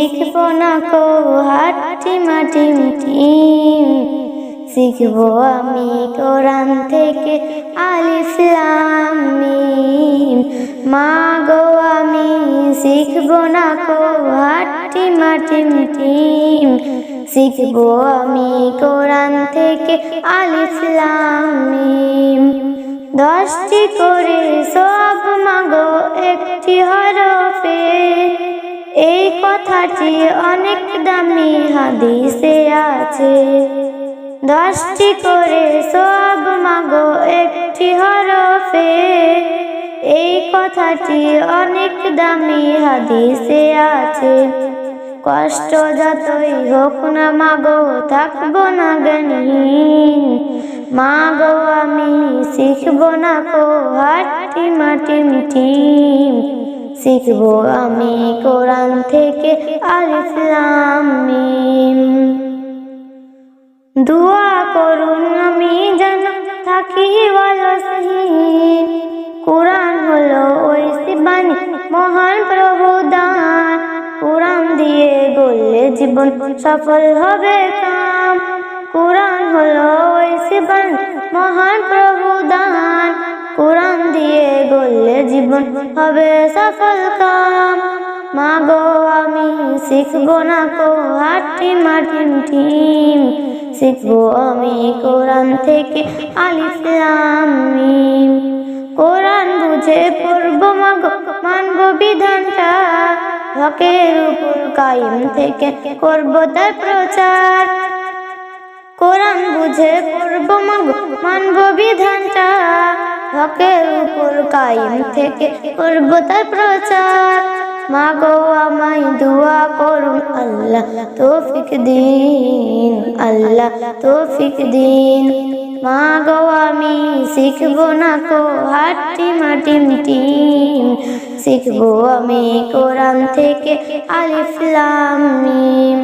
শিখব না কৌ হাটি মাটি। টিম শিখব আমি কোরআন থেকে আল ইসলাম মা গো আমি শিখব না কৌ হাটি মাটি টিম শিখব আমি কোরআন থেকে আল ইসলাম দশটি করে সব মাগো, একটি হর এই কথাটি অনেক দামি হাদিসে আছে। দশটি করে সব মাগো, একটি হরফে। এই কথাটি অনেক দামি হাদিসে আছে। কষ্ট যতই হোক না মাগো, থাকব না জ্ঞানহীন মাগো, আমি শিখব না কো হাটি মাটি মিটিম। শিখব আমি কোরআন থেকে আলিফ লাম মিম দোয়া করুন আমি যেন থাকি অলসহীন কোরআন হলো ওই শিবানী মহান প্রভু দান কোরআন দিয়ে গড়লে জীবন সফল হবে কাম। কোরআন হলো ওই শিবানী মহান প্রভু দান কোরআন দিয়ে গড়লে জীবন হবে সফল কাম। মা গো, আমি শিখব না কো হাটি মাটিম টিম শিখব আমি কোরআন থেকে আলিফ, লাম, মিম। কোরআন বুঝে পড়ব মাগো মানবো বিধানটা। হকের উপর কায়েম থেকে করব তার প্রচার। কোরআন বুঝে পড়ব মাগো মানবো বিধানটা। হকের উপর কায়েম থেকে করব তার প্রচার। মাগো আমায় দোয়া করুন আল্লাহ, তৌফিক দিন আল্লাহ, তৌফিক দিন। মাগো আমি শিখব না কো হাটি মাটি টিম। শিখব আমি কোরআন থেকে আলিফ লাম মিম।